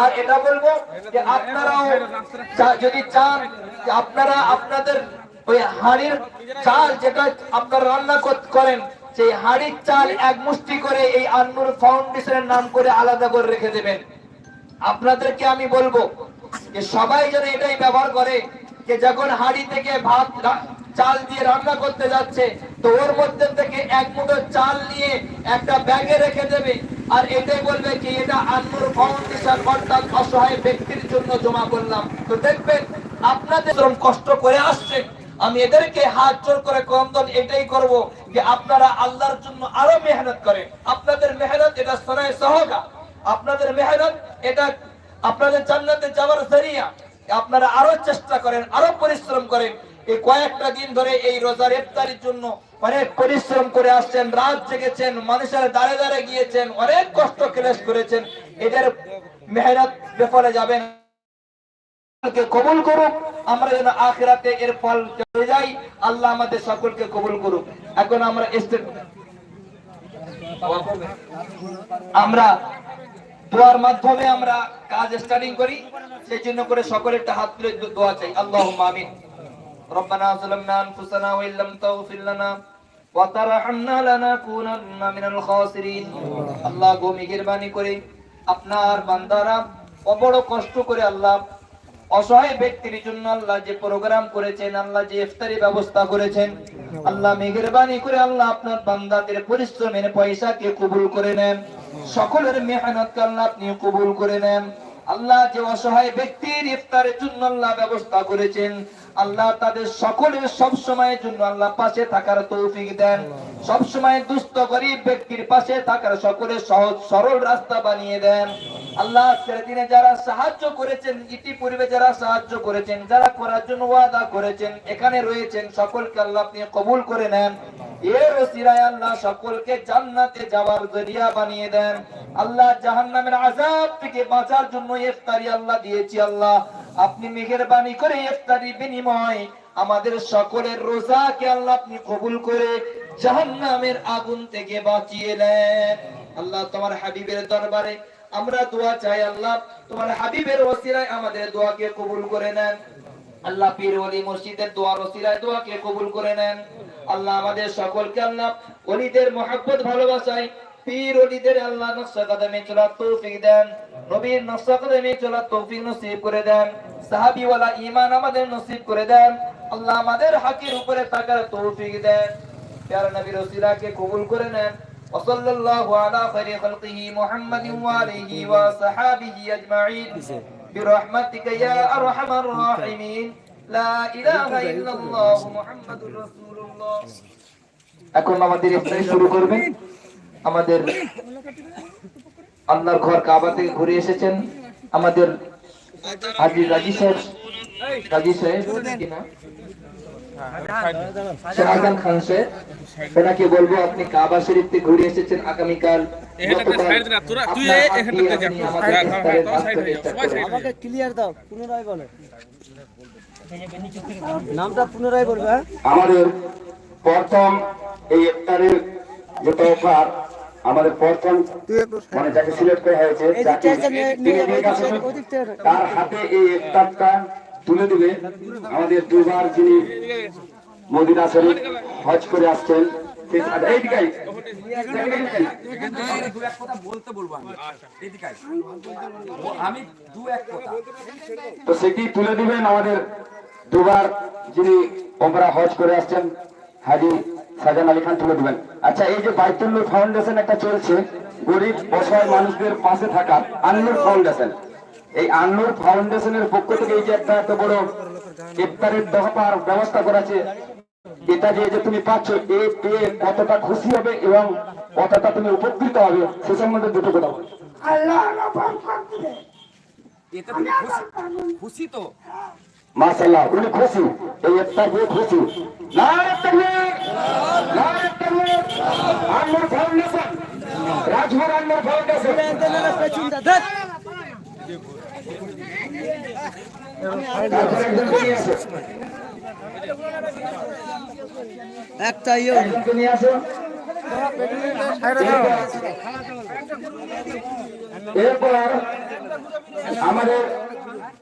আর এটা বলব যে আপনারাও যদি চান আপনারা আপনাদের ওই হাড়ির চাল যেটা আপনারা রান্না করেন, সেই হাড়ির চাল এক মুষ্টি করে এই আন্নুর ফাউন্ডেশনের নাম করে আলাদা করে রেখে দেবেন। আপনাদেরকে আমি বলব যে সবাই যেন এটাই ব্যবহার করে, যে যখন হাড়ি থেকে ভাত চাল দিয়ে রান্না করতে যাচ্ছে, তো ওর মধ্যে থেকে এক মুঠো চাল নিয়ে একটা ব্যাগে রেখে দেবে। আর এটাই বলবে কি এটা আন্নুর ফাউন্ডেশন, অর্থাৎ অসহায় ব্যক্তির জন্য জমা করলাম। তো দেখবেন, আপনাদের কষ্ট করে আসছে, আমি এদেরকে হাত জোর করে ক্রন্দন এটাই করব যে আপনারা আল্লাহর জন্য আরও মেহনত করেন। আপনাদের মেহনত এটা সরাই সহগা। আপনাদের মেহনত এটা আপনাদের জান্নাতে যাওয়ার জরিয়া। আপনারা আরও চেষ্টা করেন, আরও পরিশ্রম করেন। এই কয়েকটা দিন ধরে এই রোজার ইফতারির জন্য অনেক পরিশ্রম করে আসছেন রাত জেগেছেন মানুষের দাঁড়ে দাঁড়ে গিয়েছেন অনেক কষ্ট ক্লেশ করেছেন এদের মেহনত বিফলে যাবেন কে কবুল করুক আমরা যেন আখিরাতে এর ফল চলে যাই আল্লাহ আমাদের সকলকে কবুল করুক এখন আমরা স্টেট আমরা দোয়ার মাধ্যমে আমরা কাজ স্টার্টিং করি সেই জন্য করে সকলের একটা হাত তুলে দো- দোয়া চাই আল্লাহ আমিন ربنا ظلمنا انفسنا وان لم تغفر لنا আল্লাহ গো মেহেরবানি করে আপনার বান্দারা কষ্ট করে আল্লাহ অসহায় ব্যক্তির জন্য আল্লাহ যে প্রোগ্রাম করেছেন, আল্লাহ যে ইফতারি ব্যবস্থা করেছেন, আল্লাহ মেহেরবানি করে আল্লাহ আপনার বান্দাদের পরিশ্রমের পয়সাকে কবুল করে নেন, সকলের মেহনতকে আল্লাহ আপনি কবুল করে নেন। আল্লাহ যে অসহায় ব্যক্তির ইফতারের জন্য আল্লাহ ব্যবস্থা করেছেন, আল্লাহ তাদের সকলের সব সময়ের জন্য আল্লাহ পাশে থাকার তৌফিক দেন। সব সময় দুস্থ গরিব ব্যক্তির পাশে থাকার সকলের সহজ সরল রাস্তা বানিয়ে দেন। আল্লাহ ছেড়ে দিনে যারা সাহায্য করেছেন, ইতিপূর্বে যারা সাহায্য করেছেন, যারা করার জন্য ওয়াদা করেছেন, এখানে রয়েছেন, সকলকে আল্লাহ আপনি কবুল করে নেন। এর ওসিরায় আল্লাহ সকলকে জান্নাতে যাওয়ার জরিয়া বানিয়ে দেন। আল্লাহ জাহান্নামের আযাব থেকে বাঁচার জন্য ইফতারি আল্লাহ দিয়েছি আল্লাহ। আপনি মেহেরবানি করে ইফতারি বিনিময় আমাদের সকলের রোজাকে আল্লাহ আপনি কবুল করে জাহান্নামের আগুন থেকে বাঁচিয়ে নেন। আল্লাহ তোমার হাবিবের দরবারে আমরা দোয়া চাই আল্লাহ, তোমার হাবিবের ওসিরায় আমাদের দোয়াকে কবুল করে নেন। আল্লাহ পীর ওলি মসজিদের দোয়া রসিলায় দোয়াকে কবুল করে নেন। আল্লাহ আমাদের সকলকে আল্লাহ ওলিদের মহাব্বত ভালোবাসায় পীর ওলিদের আল্লাহ নকশা কদমে চলার তৌফিক দেন, নবীর নকশা কদমে চলার তৌফিক নসিব করে দেন সাহাবি ওয়ালা ঈমান আমাদের নসিব করে দেন, আল্লাহ আমাদের হাকের উপরে থাকার তৌফিক দেন। প্যারা নবীর ওসিলাকে কবুল করে নেন। وصلى الله على خير خلقه محمد وآله وصحابه أجمعين برحمتك يا أرحم الراحمين لا إله إلا الله محمد رسول الله এখন আমাদের ইফতারি শুরু করবে আমাদের আল্লাহর ঘর কাবা থেকে ঘুরে এসেছেন আমাদের হাজি রাজি সাহেব রাজি সাহেব কি না শাহজাহান খান সাহেব ওনাকে বলব আপনি কাবা শরীফ থেকে ঘুরে এসেছেন আগামীকাল হয়ে হয়ে যা। আমাকে ক্লিয়ার দাও পুনরায় বলো নামটা পুনরায় বলবে হ্যাঁ? আমাদের প্রথম এই ইফতারের আমাদের প্রথম মানে যাকে সিলেক্ট করা হয়েছে তার হাতে এই ইফতারটা তুলে দিবে। আমাদের দুবার যিনি মদিনা শরীফ হজ করে আসছেন আচ্ছা, তো সেটি তুলে দিবেন আমাদের দুবার যিনি ওমরা হজ করে আসছেন হাজি সাজান আলী খান তুলে দিবেন। আচ্ছা এই যে বাইতুল্লুর ফাউন্ডেশন একটা চলছে গরিব অসহায় মানুষদের পাশে থাকা আন্নুর ফাউন্ডেশন। এই আন্নুর ফাউন্ডেশনের পক্ষ থেকে এই যে একটা এত বড় ইফতারের দহপার ব্যবস্থা করা আছে এটা যে যে তুমি পাচ্ছ এ পেয়ে কতটা খুশি হবে এবং কতটা তুমি উপকৃত হবে সে সম্বন্ধে দুটো কথা বলো। মাশাআল্লাহ উনি খুশি এই একটা দিয়ে খুশি। নারে তাকবীর নারে তাকবীর আনমোর ফাউন্ডেশন রাজভর আনমোর ফাউন্ডেশন। একটা ইয়ে এরপর আমাদের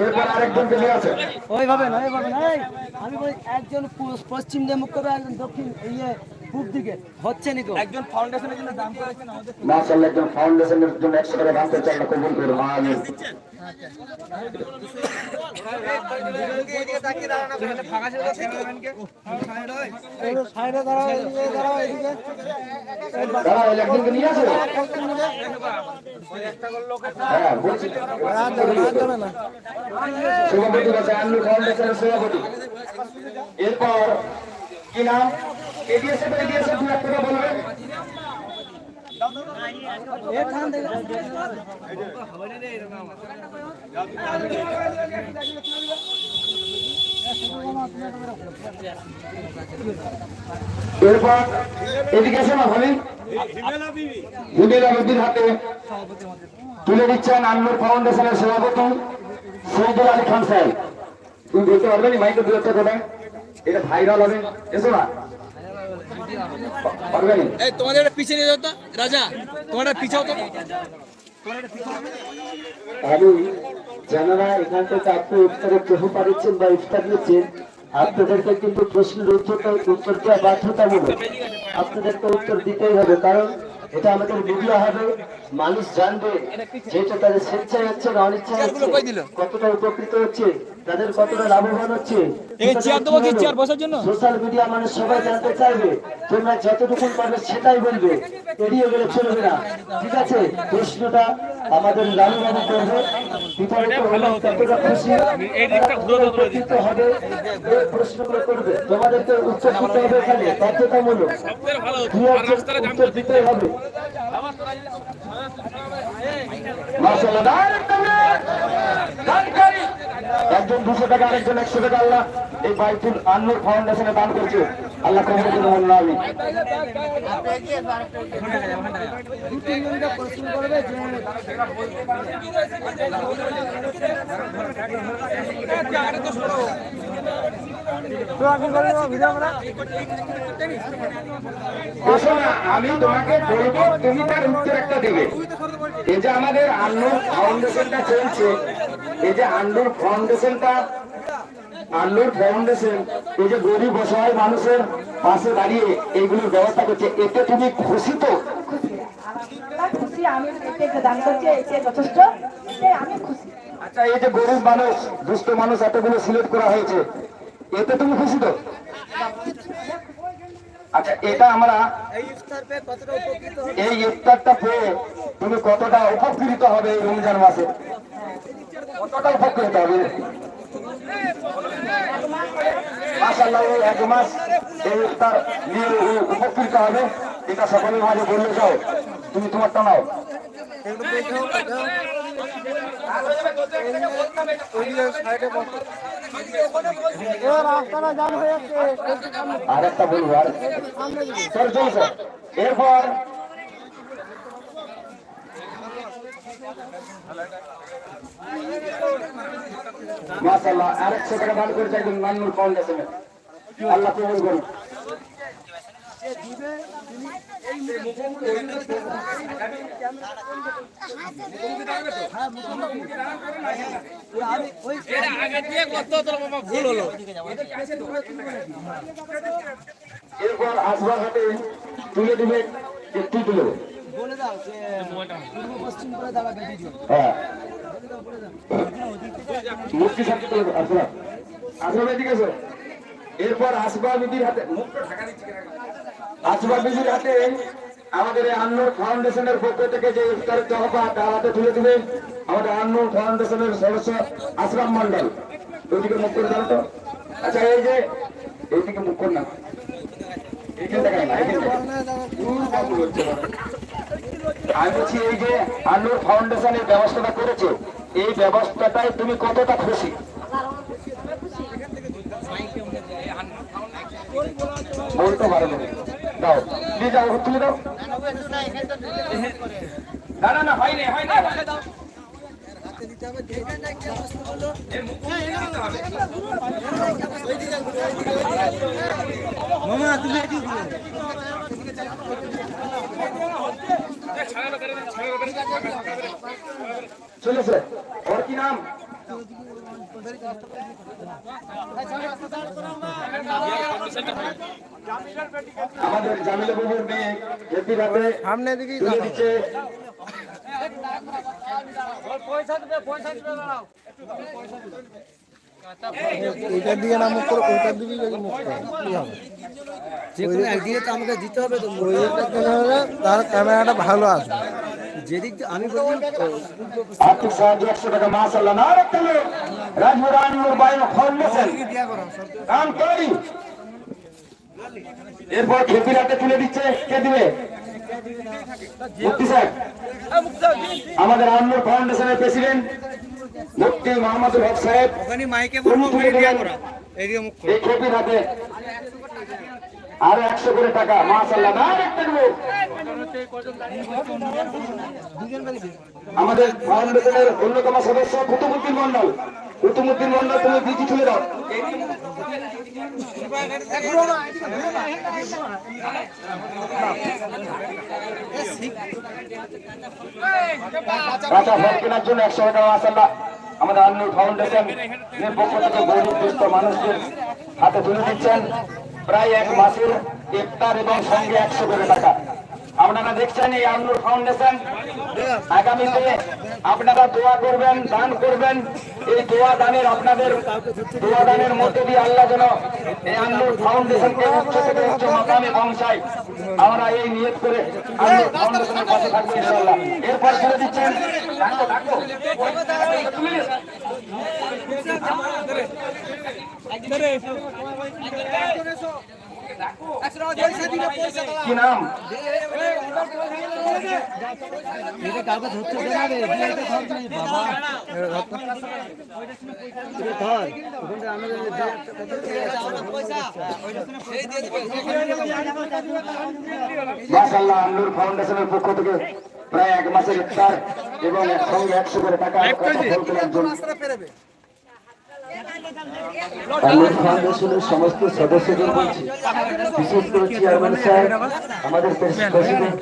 এরপর ওইভাবে না ওইভাবে না। আমি বলি, একজন পশ্চিম দিয়ে মুখ করবে একজন দক্ষিণ ইয়ে পূব দিকে হচ্ছে নি তো একজন ফাউন্ডেশনের জন্য দান করেছেন আমাদের মাশাআল্লাহ একজন ফাউন্ডেশনের জন্য টাকা দান আল্লাহ কবুল করুন আমিন। হ্যাঁ, এরপর কি নাম? এডিএসএ এডিএসএ দু এক বলবেন এখান এরপর এদিকে এসো না ভাবি হিমেলা হাতে তুলে দিচ্ছেন আন্নুর ফাউন্ডেশনের সভাপতি শহীদুল আলী খান সাহেব। তুমি বলতে পারবে না? মাইকে দু একটা এটা ভাইরাল হবে। এসো না। এই একটা পিছিয়ে নিয়ে যাও রাজা, তোমার একটা পিছাও তো আমি এখান থেকে আপনি উত্তরে গ্রহ পাচ্ছেন বা ইফতার দিয়েছেন আপনাদেরকে কিন্তু প্রশ্নের উত্তরটা উত্তর দেওয়া বাধ্যতামূলক। আপনাদেরকে উত্তর দিতেই হবে, কারণ এটা আমাদের মিডিয়া হবে মানুষ জানবে যেটা তাদের স্বেচ্ছায় হচ্ছে না অনিচ্ছায় হচ্ছে কতটা উপকৃত হচ্ছে তাদের কতটা লাভবান হচ্ছে সোশ্যাল মিডিয়া মানুষ সবাই জানতে চাইবে তোমরা যতটুকু পারবে সেটাই বলবে এড়িয়ে গেলে চলবে না ঠিক আছে? প্রশ্নটা আমাদের লালু বাবু করবে হবে প্রশ্নগুলো তোমাদেরকে উত্তর দিতে হবে এখানে বাধ্যতামূলক। একজন উত্তর দিতেই হবে! একজন দুশো টাকা আরেকজন একশো টাকা। আল্লাহ এই বাইতুল আন্নুর ফাউন্ডেশনে দান করছে। আল্লাহ কবুল করুন, আল্লাহ আমিন। আমি তোমাকে বলব, তুমি তার উত্তর একটা দেবে। এই যে আমাদের আন্নুর ফাউন্ডেশনটা চলছে, এই যে আন্নুর ফাউন্ডেশনটা আন্নুর ফাউন্ডেশন এই যে গরিব অসহায় মানুষের পাশে দাঁড়িয়ে এইগুলোর ব্যবস্থা করছে এতে তুমি খুশি তো? আমি দান করছি এতে যথেষ্ট আমি খুশি। আচ্ছা এই যে গরিব মানুষ দুস্থ মানুষ এতগুলো সিলেক্ট করা হয়েছে এতে তুমি খুশি তো? আচ্ছা এটা আমরা এই কতটা উপকৃত হবে? এই ইফতারটা পেয়ে তুমি কতটা উপকৃত হবে এই রমজান মাসে? কতটা উপকৃত হবে? মাসাল্লাহ এক মাস এই ইফতার নিয়ে উপকৃত হবে। এটা সকলের মাঝে বললে যাও। তুমি তোমারটা নাও। আর। একটা বলব এরপর মাসাল্লাহ আর একশো টাকা দান করেছে একজন নান্নুর ফাউন্ডেশনে আল্লাহ কবুল করুন এরপর আসবার হাতে তুলে দিবে একটু তুলে দেবে। বলে দাও যে পূর্ব পশ্চিম করে দাঁড়াবে দুজন হ্যাঁ। মুক্তি সাথে আসবা এরপর আসবা বিধির হাতে মুখটা ঢাকা দিচ্ছি আসবা বিধির হাতে আমাদের আন্নুর ফাউন্ডেশনের পক্ষ থেকে যে ইফতারের তহফা তার হাতে তুলে দিবে আমাদের আন্নুর ফাউন্ডেশনের সদস্য আশরাফ মন্ডল ওইদিকে মুখ করে দাও তো। আচ্ছা এই যে এইদিকে মুখ কর না। এইখান থেকে না এইখান থেকে। উহ, বাবু বলছে বাবা। আমি বলছি এই যে আন্নুর ফাউন্ডেশনের ব্যবস্থাটা করেছে, এই ব্যবস্থাটায় তুমি কতটা খুশি? বলতে পারো না। দাও নিয়ে যাও, তুলে দাও। না না হয়নি হয়নি চলেছে ওর কি নাম? আমাদের জামিল বাবুর মেয়ে হেপি রাতে সামনে দিকে দিচ্ছে। ওইটার দিকে না মুখ করে ওইটার দিকে যদি মুখ করে কি হবে? যে কোনো একদিকে তো আমাকে দিতে হবে তো ওইটা কেন হলে তার ক্যামেরাটা ভালো আসবে। যেদিক আমি বলি আর্থিক একশো টাকা না রাখতে কাম করি এরপর খেপি রাতে তুলে দিচ্ছে কে দিবে? মুক্তি স্যার। আমাদের আনমোর ফাউন্ডেশনের প্রেসিডেন্ট হক সাহেব উনি তুলে দিলেন এই খেপি রাতে আরও একশো করে টাকা মাসাল্লাহ না আমাদের ফাউন্ডেশনের অন্যতম সদস্য কুতুবুদ্দিন মন্ডল কুতুবুদ্দিন মন্ডল তুমি দিদি তুলে দাও। কাঁচা ফল কেনার জন্য একশো টাকা মাসাল্লাহ আমাদের আন্নুর ফাউন্ডেশন এর পক্ষ থেকে গরিব দুস্থ মানুষদের হাতে তুলে দিচ্ছেন। প্রায় এক মাসের ইফতার এবং সঙ্গে একশো করে টাকা। আপনারা দেখছেন এই আন্নুর ফাউন্ডেশন। আগামীতে আপনারা দোয়া করবেন, দান করবেন। এই দোয়া দানের আপনাদের, দোয়া দানের মধ্যে দিয়ে আল্লাহ যেন এই আন্নুর ফাউন্ডেশনকে উচ্চ থেকে উচ্চ পৌঁছায়। আমরা এই নিয়ত করে আন্নুর ফাউন্ডেশনের এরপর ছেড়ে দিচ্ছেন। কি নাম? এটা কাউকে ধরতে না রে এটা ধর তুই, বাবা ধর ওখানটা আমাদের মাশাআল্লাহ আন্নুর ফাউন্ডেশনের পক্ষ থেকে প্রায় এক মাসের ইফতার এবং সঙ্গে একশো করে টাকা ফাউন্ডেশনের সমস্ত সদস্যদের বলছি বিশেষ করে চেয়ারম্যান সাহেব আমাদের প্রেসিডেন্ট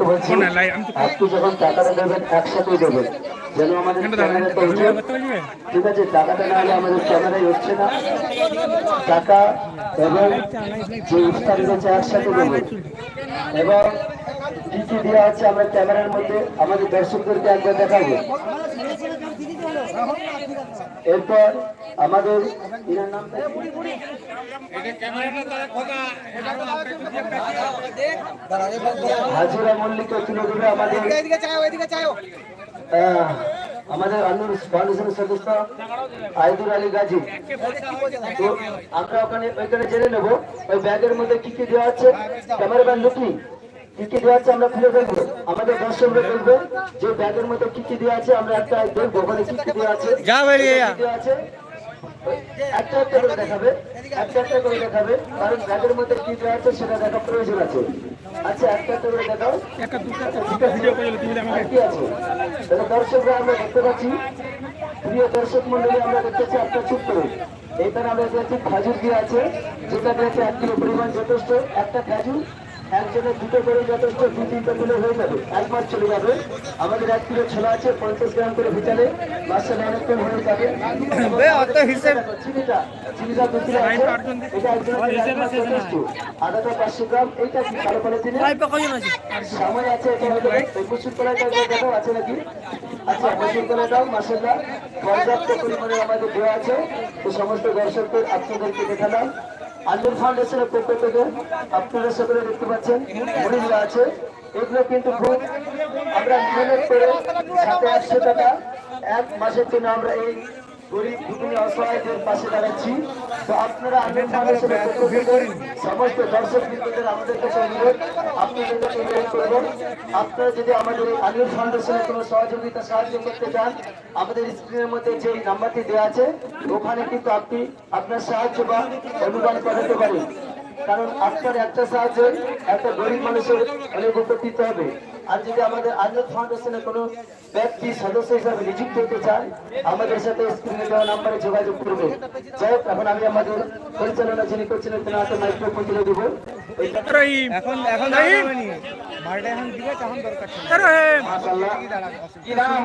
বলছি আপনি যখন টাকাটা দেবেন একসাথেই দেবেন। যেন আমাদের ক্যামেরাটা উঠে ঠিক আছে টাকাটা না হলে আমাদের ক্যামেরায় হচ্ছে না। টাকা এবং যে ইফতার রয়েছে একসাথে দেবেন। এবং কি কি দেওয়া আছে আমরা ক্যামেরার মধ্যে আমাদের দর্শকদেরকে একবার দেখাবো। এরপর আমাদের হাজিরা মল্লিকা তুলে দেবে আমাদের আমাদের আন্নুর ফাউন্ডেশনের সদস্য আইদুর আলী গাজী। তো আমরা ওখানে, ওইখানে জেনে নেব, ওই ব্যাগের মধ্যে কি কি দেওয়া আছে, ক্যামেরাম্যান লুকি কি কি দেওয়া আছে আমরা খুলে দেখব আমাদের দর্শকরা দেখবে যে ব্যাগের মধ্যে কি কি দেওয়া আছে আমরা একটা দেখব ওখানে কি কি দেওয়া আছে যা দেওয়া আছে। একটা একটা করে দেখাবে একটা একটা করে দেখাবে কারণ ব্যাগের মধ্যে কি দেওয়া আছে সেটা দেখা প্রয়োজন আছে। আচ্ছা একটা একটা করে দেখাও। আর কি আছে? তাহলে দর্শকরা আমরা দেখতে পাচ্ছি প্রিয় দর্শক মন্ডলী আমরা দেখতেছি একটা চুপ করুন এইখানে আমরা দেখছি খাজুর দিয়ে আছে যেটা দিয়েছে এক কিলো পরিমাণ যথেষ্ট। একটা খাজুর একজনের দুটো করে যথেষ্ট দু তিনটা কিলো হয়ে যাবে। এক মাস চলে যাবে। আমাদের এক কিলো ছোলা আছে পঞ্চাশ গ্রাম করে ভিটালে। মাসে অনেকক্ষণ হয়ে যাবে। চিনিটা চিনিটা দু কিলো আছে। এটা একজনের এক আদাটা পাঁচশো গ্রাম। এইটা কি চিনি সময় আছে? এটা হলো মুসুর কলাইটা আছে নাকি? আচ্ছা মুসুর কলাইটাও মাসাল্লাহ পর্যাপ্ত পরিমাণে আমাদের দেওয়া আছে। তো সমস্ত দর্শকদের আপনাদেরকে দেখালাম। আন্দোলন ফাউন্ডেশনের পক্ষ থেকে আপনারা সকলে দেখতে পাচ্ছেন মহিলা আছে। এগুলো কিন্তু খুব আমরা মেহনত করে সাথে একশো টাকা, এক মাসের জন্য আমরা এই গরিব দুঃখী অসহায়দের পাশে দাঁড়াচ্ছি। তো আপনারা সমস্ত দর্শক বৃন্দদের আমাদের কাছে অনুরোধ। আপনাদের কাছে অনুরোধ করব আপনারা যদি আমাদের এই ফাউন্ডেশনের কোনো সহযোগিতা সাহায্য করতে চান আমাদের স্ক্রিনের মধ্যে যে নাম্বারটি দেওয়া আছে ওখানে কিন্তু আপনি আপনার সাহায্য বা অনুদান করাতে পারেন। কারণ আপনার একটা সাহায্যে একটা গরিব মানুষের অনেক উপকৃত হবে। আর যদি আমাদের আজত ফাউন্ডেশনের কোনো ব্যক্তি সদস্য হিসাবে নিযুক্ত হতে চান আমাদের সাথে স্ক্রিনে দেওয়া নাম্বারে যোগাযোগ করবে। যাই হোক এখন আমি আমাদের পরিচালনা যিনি করছিলেন তেনার হাতে মাইক্রোফোন তুলে দেবো। এখন এখন মালটা এখন। দিবে তখন দরকার মাশাআল্লাহ। কি নাম?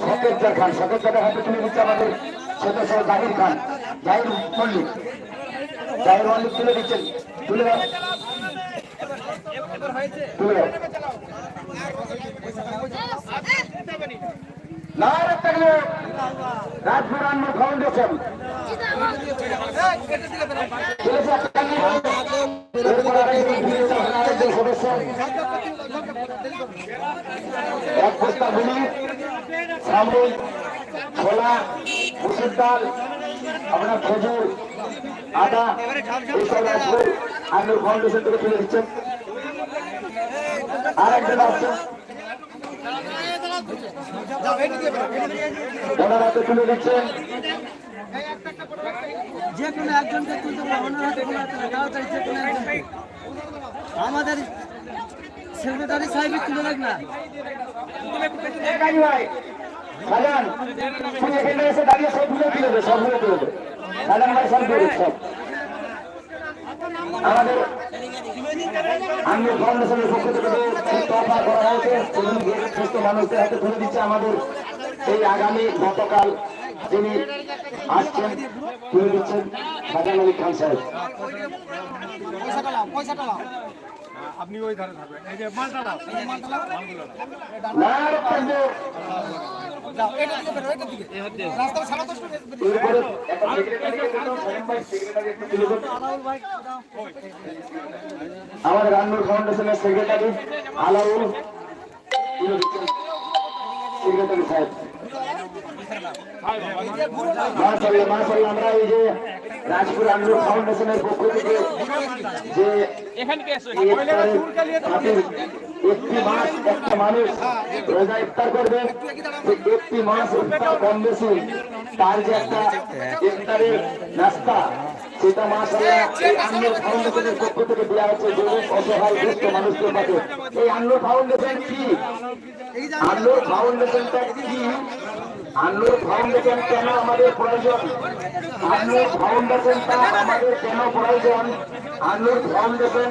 শকেত খান হাতে তুলে দিচ্ছে আমাদের সদস্য জাহির খান। জাহির মল্লিক জাহির মল্লিক তুলে দিচ্ছেন। তুলে দাও তুলে দাও নারে তাকলে রাজপুর আন্ন ফাউন্ডেশন এক বস্তা গুলি ছোলা মুসুর ডাল আপনার খেজুর, আদা এইসব আন্দোল ফাউন্ডেশন থেকে তুলে দিচ্ছেন আর একজন আসছেন ওনার হাতে তুলে দিচ্ছেন যে কোনো একজনকে তুলতে পারব ওনার হাতে কোনো তাড়াতাড়ি যে কোনো একজনকে। আমাদের সেক্রেটারি সাহেব তুলে রাখ না। সাজান তুই এখানে এসে দাঁড়িয়ে সবগুলো তুলে দে সবগুলো তুলে দে সাজান ভাই সব তুলে দে, সব আমাদের আমি ফাউন্ডেশনের পক্ষ থেকে তফা করা হয়েছে গরিব সুস্থ মানুষদের হাতে তুলে দিচ্ছে আমাদের এই আগামী গতকাল যিনি আসছেন তুলে দিচ্ছেন সাজান আলী খান সাহেব। আপনি ওই ধারে থাকবেন। এই যে মালটা মালটা আমাদের রান্নুর ফাউন্ডেশনের সেক্রেটারি আলাউল সেক্রেটারি সাহেব। মাশাআল্লাহ মাশাআল্লাহ আমরা এই যে রাজপুর আন্দোলন ফাউন্ডেশনের পক্ষ থেকে যে খাতির একটি মাস একটা মানুষ রোজা ইফতার করবে। একটি মাস ইফতার কম বেশি। তার যে একটা ইফতারের নাস্তা, সেটা মাশাআল্লাহ এই ফাউন্ডেশনের পক্ষ থেকে দেওয়া হচ্ছে যুবক অসহায় দুস্থ মানুষদের কাছে। এই আন্দোলন ফাউন্ডেশন কি? আন্দোলন ফাউন্ডেশনটা কি? আন্দোলন ফাউন্ডেশন কেন আমাদের প্রয়োজন? আন্দোলন ফাউন্ডেশনটা আমাদের কেন প্রয়োজন? আন্দোলন ফাউন্ডেশন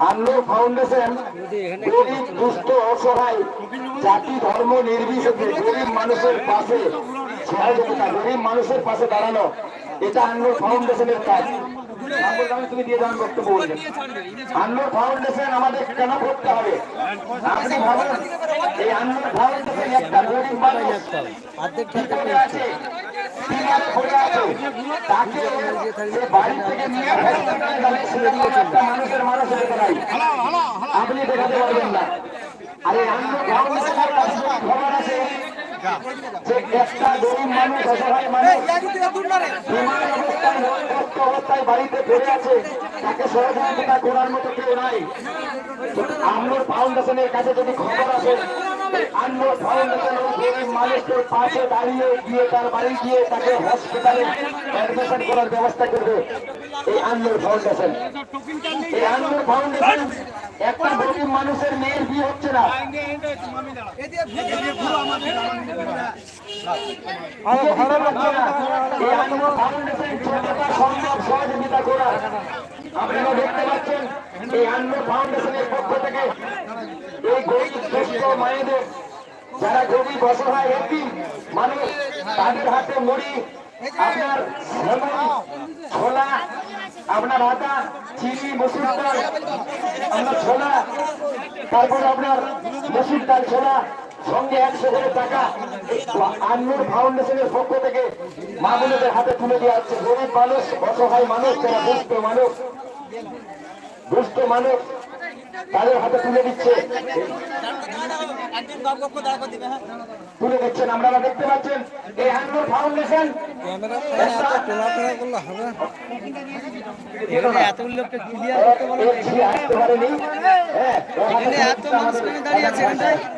আন্দোলন ফাউন্ডেশন গরিব দুস্থ অসহায় জাতি ধর্ম নির্বিশেষে গরিব মানুষের পাশে সহযোগিতা গরিব মানুষের পাশে দাঁড়ানো এটা আন্দোলন ফাউন্ডেশনের কাজ। আমি তুমি দিয়ে যান বক্তব্য বলবেন আন্দোলন ফাউন্ডেশন আমাদের কেন করতে হবে? আপনি ভাবেন, এই আন্দোলন ফাউন্ডেশন একটা গরিব মানুষ। বিপদে আছে? আপনি দেখাতে পারবেন না। আরে আন্দোলন ফাউন্ডেশনের খবর আছে। যে একটা গরিব মানুষ অসহায় মানুষ অবস্থায় বাড়িতে ফিরে আছে তাকে সহযোগিতা করার মতো কেউ নাই আন্দোলন ফাউন্ডেশনের কাছে যদি খবর আসে আন্দোলন ফাউন্ডেশন ওই গরিব মানুষের পাশে দাঁড়িয়ে গিয়ে তার বাড়ি গিয়ে তাকে হসপিটালে অ্যাডমিশন করার ব্যবস্থা করবে এই আন্দোলন ফাউন্ডেশন এই ফাউন্ডেশন একটা গরিব মানুষের মেয়ের বিয়ে হচ্ছে না ফাউন্ডেশন সহযোগিতা করার আপনারা দেখতে পাচ্ছেন এই আন্নোর ফাউন্ডেশনের পক্ষ থেকে এই গরিব দুস্থ মায়েদের, যারা গরিব অসহায় একটি মানুষ, তাদের হাতে মুড়ি, আপনার ছোলা, আপনার আটা চিনি, মসুর ডাল, আপনার ছোলা, তারপর আপনার মসুর ডাল, ছোলা সঙ্গে একশো করে টাকা আন্নুর ফাউন্ডেশনের পক্ষ থেকে মা হাতে তুলে দেওয়া হচ্ছে গরিব মানুষ অসহায় মানুষ যারা দুস্থ মানুষ দুস্থ মানুষ তাদের হাতে তুলে দিচ্ছে তুলে দিচ্ছেন আপনারা দেখতে পাচ্ছেন এই আন্নুর ফাউন্ডেশন এত লোককে ক্লিয়ার করতে বলো হ্যাঁ এত মানুষ দাঁড়িয়ে আছে